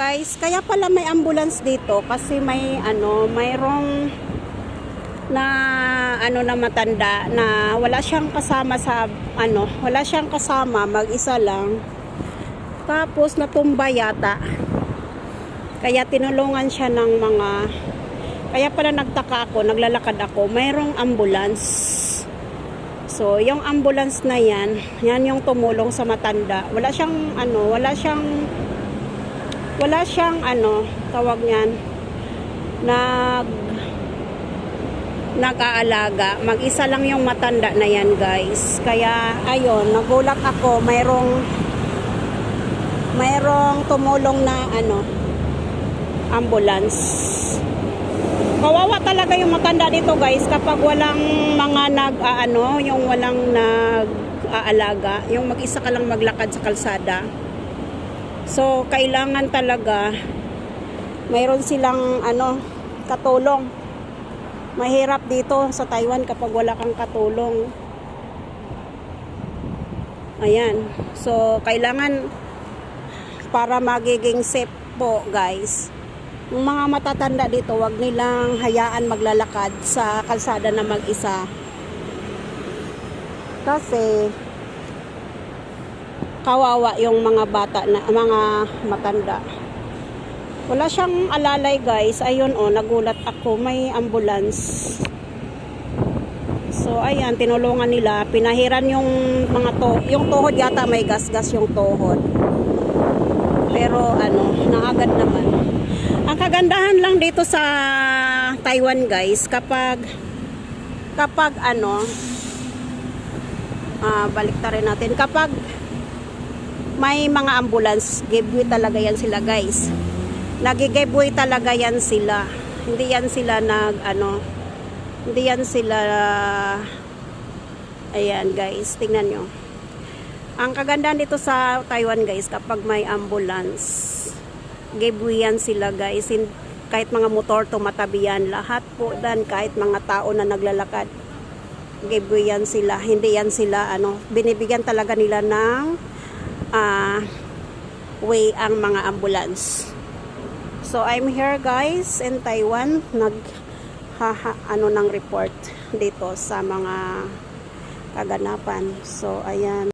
guys, kaya pala may ambulance dito kasi may ano, mayroong na ano na matanda na wala siyang kasama sa ano, wala siyang kasama, mag-isa lang. Tapos natumba yata. Kaya tinulungan siya ng mga kaya pala nagtaka ako, naglalakad ako, mayroong ambulance. So, yung ambulance na yan, yan yung tumulong sa matanda. Wala siyang ano, wala siyang wala siyang ano, tawag niyan, nag nag-aalaga. Mag-isa lang yung matanda na yan, guys. Kaya, ayun, nagulat ako, mayroong mayroong tumulong na ano, ambulance. Kawawa talaga yung matanda dito, guys, kapag walang mga nag-aano, yung walang nag-aalaga, yung mag-isa ka lang maglakad sa kalsada. So, kailangan talaga mayroon silang ano, katulong. Mahirap dito sa Taiwan kapag wala kang katulong. Ayan. So, kailangan para magiging safe po, guys. Yung mga matatanda dito, wag nilang hayaan maglalakad sa kalsada na mag-isa. Kasi kawawa yung mga bata na mga matanda. Wala siyang alalay guys. Ayun oh, nagulat ako. May ambulance. So ayan, tinulungan nila. Pinahiran yung mga to, yung tuhod yata may gasgas yung tuhod. Pero ano, naagad naman. Ang kagandahan lang dito sa Taiwan guys, kapag kapag ano, ah balik rin natin, kapag may mga ambulance, giveaway talaga yan sila guys. Nag-giveaway talaga yan sila. Hindi yan sila nag ano, hindi yan sila ayan guys, tingnan nyo. Ang kagandahan dito sa Taiwan guys, kapag may ambulance, giveaway yan sila guys. Hin- kahit mga motor tumatabi yan, lahat po dan kahit mga tao na naglalakad, giveaway yan sila. Hindi yan sila ano, binibigyan talaga nila ng ah, way ang mga ambulance. So I'm here guys in Taiwan nag haha, ano ng report dito sa mga kaganapan. So ayan